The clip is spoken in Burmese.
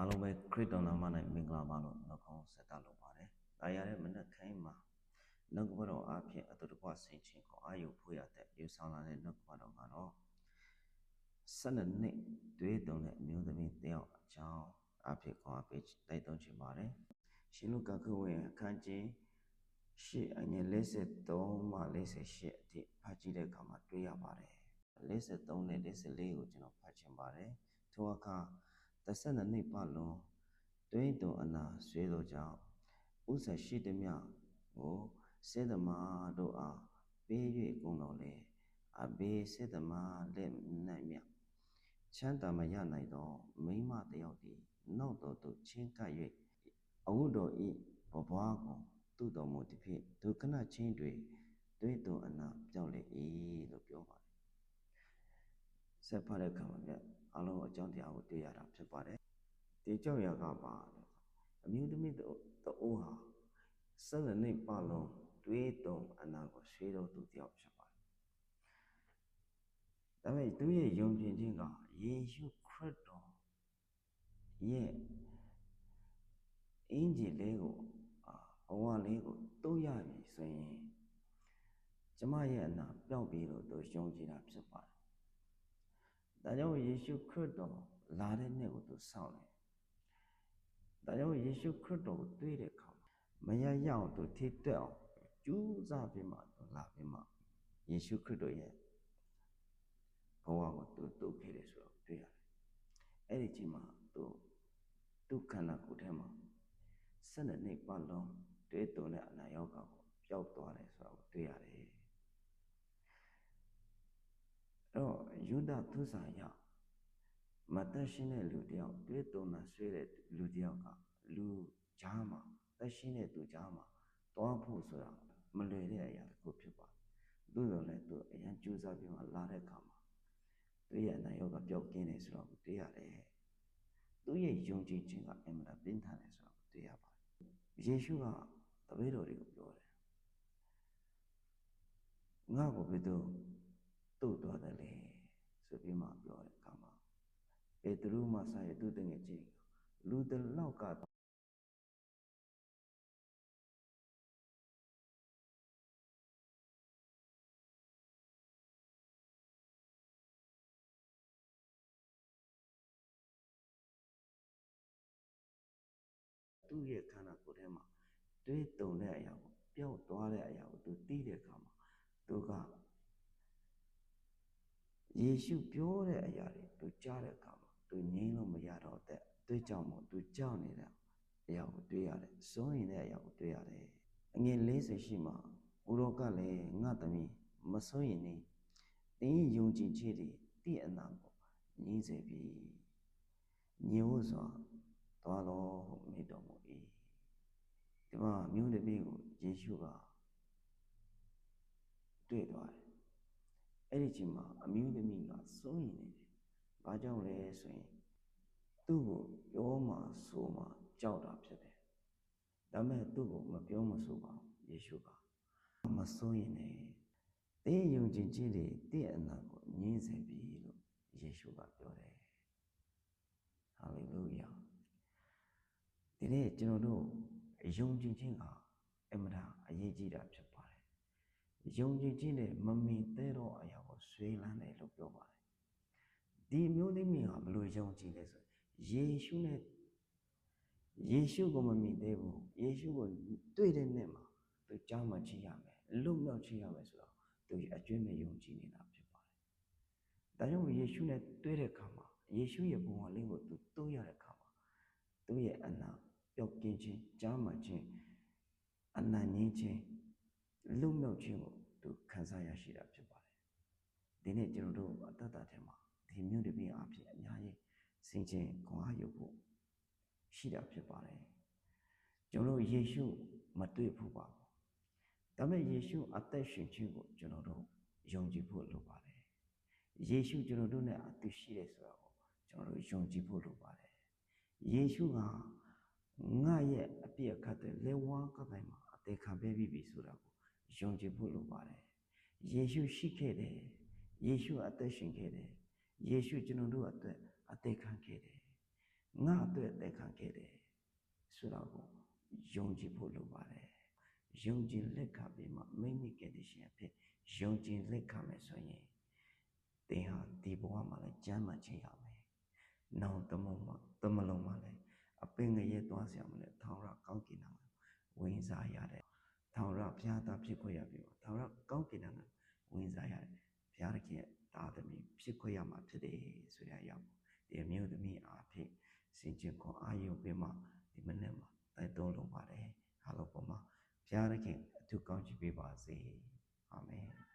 အားလုံးပဲခရစ်တော်နာမ၌မင်္ဂလာပါလို့နှုတ်ခွန်းဆက်တာလုပ်ပါတယ်။ဒါရတဲ့မနက်ခင်းမှာနှုတ်ကပတော်အဖြစ်အတူတကွဆင်ခြင်းကိုအာယုဖွေရတဲ့ယူဆောင်လာတဲ့နှုတ်ကပတော်ကတော့12နှစ်တွေးတုံတဲ့အမျိုးသမီးတယောက်အကြောင်းအဖြစ်ခေါ်ပေးတိုက်တွန်းချင်ပါတယ်။ရှင်လုကာခဝေအခန်းကြီးရှေ့အငယ်53မှ48အထိဖတ်ကြည့်တဲ့အခါမှာတွေ့ရပါတယ်။53နဲ့54ကိုကျွန်တော်ဖတ်ချင်ပါတယ်။ထိုအခါ တစ်ဆက်နှစ်ပတ်လုံးတွင်းတုံအနာဆွေးသောကြောင့်ဥစ္စာရှိသည်မြကိုစေသမားတို့အားပေး၍ကုန်တော်လေအဘေးစေသမားလက်၌မြချမ်းသာမရနိုင်သောမိမတယောက်သည်နောက်တော်သို့ချင်းကပ်၍အဝတ်တော်ဤဘဘွားကိုသူ့တော်မူသည်ဖြင့်ဒုက္ခနချင်းတွေတွင်းတုံအနာပြောင်းလေ၏လို့ပြောပါတယ်ဆက်ဖတ်တဲ့အခါမှာပြ အလုံးအကြောင်းတရားကိုတွေ့ရတာဖြစ်ပါတယ်ဒီကြောက်ရကပါအမျိုးသမီးတို့အိုးဟာဆက်လက်နေပါလုံးတွေးတုံအနာကိုဆွေးတော်သူတယောက်ဖြစ်ပါတယ်ဒါပေမဲ့သူရဲ့ယုံကြည်ခြင်းကယေရှုခရစ်တော်ရဲ့အင်ဂျင်လေးကိုဘဝလေးကိုတိုးရပြီဆိုရင်ကျမရဲ့အနာပျောက်ပြီလို့သူယုံကြည်တာဖြစ်ပါတယ် ဒါကြောင့်ယေရှုခရစ်တော်လာတဲ့နေ့ကိုသူစောင့်တယ်ဒါကြောင့်ယေရှုခရစ်တော်ကိုတွေ့တဲ့အခါမှာမရရအောင်သူထိတက်အောင်ကြိုးစားပြီးမှသူလာပြီးမှယေရှုခရစ်တော်ရဲ့ဘဝကိုသူတုတ်ခဲ့တယ်ဆိုတော့တွေ့ရတယ်အဲ့ဒီချိန်မှာသူဒုက္ခနာကိုယ်ထဲမှာဆက်နှစ်ပတ်လုံးတွေ့တုံတဲ့အနာရောဂါကိုပျောက်သွားတယ်ဆိုတော့တွေ့ရတယ် တော့ယုဒသုစာရမသက်ရှင်တဲ့လူတယောက်တွေ့တုံတာဆွေးတဲ့လူတယောက်ကလူကြားမှာသက်ရှင်တဲ့သူကြားမှာတွားဖို့ဆိုတာမလွယ်တဲ့အရာတစ်ခုဖြစ်ပါတယ်သို့တော်လည်းသူအရင်ကြိုးစားပြီးမှလာတဲ့အခါမှာသူရဲ့အနာရောဂါပျောက်ကင်းတယ်ဆိုတော့တွေ့ရတယ်သူရဲ့ယုံကြည်ခြင်းကအမှန်တပြင်းထန်တယ်ဆိုတော့တွေ့ရပါတယ်ယေရှုကတပည့်တော်တွေကိုပြောတယ်ငါ့ကိုဘယ်သူတို့ သွားတယ်လေဆိုပြီးမှပြောတဲ့အခါမှာပေတရုမှဆိုင်သူတငယ်ချင်းလူတလောက်ကသူ့ရဲ့ခန္ဓာကိုယ်ထဲမှာတွေးတုံတဲ့အရာကိုပျောက်သွားတဲ့အရာကိုသူသိတဲ့အခါမှာသူက ယေရှုပြောတဲ့အရာတွေသူကြားတဲ့အခါမှာသူငြင်းလို့မရတော့တဲ့တွေ့ကြောင့်မို့သူကြောက်နေတဲ့အရာကိုတွေ့ရတယ်စိုးရင်တဲ့အရာကိုတွေ့ရတယ်အငယ်40ရှိမှာဘုရောကလည်းငါသမီးမစိုးရင်နေတင်းယုံကြည်ခြင်းတွေတိအနာကိုငြင်းစေပြီညို့စွာသွားလို့ဟုမိတော်မူ၏ဒီမှာမြို့သမီးကိုယေရှုကတွေ့သွားတယ် အဲ့ဒီချိန်မှာအမျိုးသမီးကစိုးရင်နေတယ်။ဘာကြောင့်လဲဆိုရင်သူ့ကိုပြောမှဆိုမှကြောက်တာဖြစ်တယ်။ဒါမဲ့သူ့ကိုမပြောမဆိုပါဘူးယေရှုကမစိုးရင်နေတင်းယုံကြည်ခြင်းတွေတင့်အနာကိုညင်းစေပြီလို့ယေရှုကပြောတယ်။ဟာလေလုယာ။ဒီနေ့ကျွန်တော်တို့ယုံကြည်ခြင်းကအမှန်တရားအရေးကြီးတာဖြစ်ပါတယ်။ယုံကြည်ခြင်းနဲ့မမီသေးတော့အရာ ရွှေလန်းတယ်လို့ပြောပါတယ်ဒီမျိုးသမီးဟာဘလို့ယုံကြည်လဲဆိုယေရှုနဲ့ယေရှုကိုမမြင်သေးဘူးယေရှုကိုတွေ့တဲ့နေ့မှာသူကြောင်းမှချရမယ်လွတ်မြောက်ချရမယ်ဆိုတော့သူအကျွင့်မဲ့ယုံကြည်နေတာဖြစ်ပါတယ်ဒါကြောင့်ယေရှုနဲ့တွေ့တဲ့အခါမှာယေရှုရဲ့ဘုံဝါလေးကိုသူတိုးရတဲ့အခါမှာသူ့ရဲ့အနာပျောက်ကင်းခြင်းကြားမှခြင်းအနံ့ငင်းခြင်းလွတ်မြောက်ခြင်းကိုသူခံစားရရှိတာဖြစ်ပါတယ် ဒီနေ့ကျွန်တော်တို့အတ္တတာထဲမှာဒီမြို့တပင်းအဖြစ်အများကြီးစင်ချင်းခွန်အားယူဖို့ရှိတာဖြစ်ပါတယ်ကျွန်တော်ယေရှုမတွေ့ဘူးပါဘူးဒါပေမဲ့ယေရှုအသက်ရှင်ခြင်းကိုကျွန်တော်တို့ယုံကြည်ဖို့လိုပါတယ်ယေရှုကျွန်တော်တို့နဲ့အတူရှိတယ်ဆိုတာကိုကျွန်တော်တို့ယုံကြည်ဖို့လိုပါတယ်ယေရှုကငါရဲ့အပြည့်အခတ်တဲ့လေဝါကတိုင်းမှာအသေးခံပေးပြီးပြီဆိုတာကိုယုံကြည်ဖို့လိုပါတယ်ယေရှုရှိခဲ့တယ် ယေရှုအသက်ရှင်ခဲ့တယ်ယေရှုကျွန်တော်တို့အတွက်အသက်ခံခဲ့တယ်ငါအတွက်သက်ခံခဲ့တယ်ဆိုတာကိုယုံကြည်ဖို့လိုပါတယ်ယုံကြည်လက်ခံပြီးမှမိမိကယ်တင်ရှင်အဖြစ်ယုံကြည်လက်ခံမယ်ဆိုရင်သင်ဟာဒီဘဝမှာလည်းကျမ်းမှချင်းရမယ်။နောင်တမုံမှာတမလုံးမှာလည်းအပင်ငရဲသွားဆရာမလဲထောင်ရကောင်းကင်နာမှာဝင်စားရတဲ့ထောင်ရဘုရားသားဖြစ်ခွင့်ရပြီ။ထောင်ရကောင်းကင်နာမှာဝင်စားရတယ်။ ဘုရားသခင်ရဲ့တာသမီဖြစ်ခွင့်ရမှာဖြစ်တယ်ဆိုတဲ့အရာပေါ့။ဒီအမျိုးသမီးအားဖြင့်စင်ကြင်ခွန်အာယုပေးမှဒီမနေ့မှာတိုက်တွန်းလုံးပါတယ်။ဟာလို့ပေါ်မှာဘုရားသခင်အထူးကောင်းချီးပေးပါစေ။အာမင်။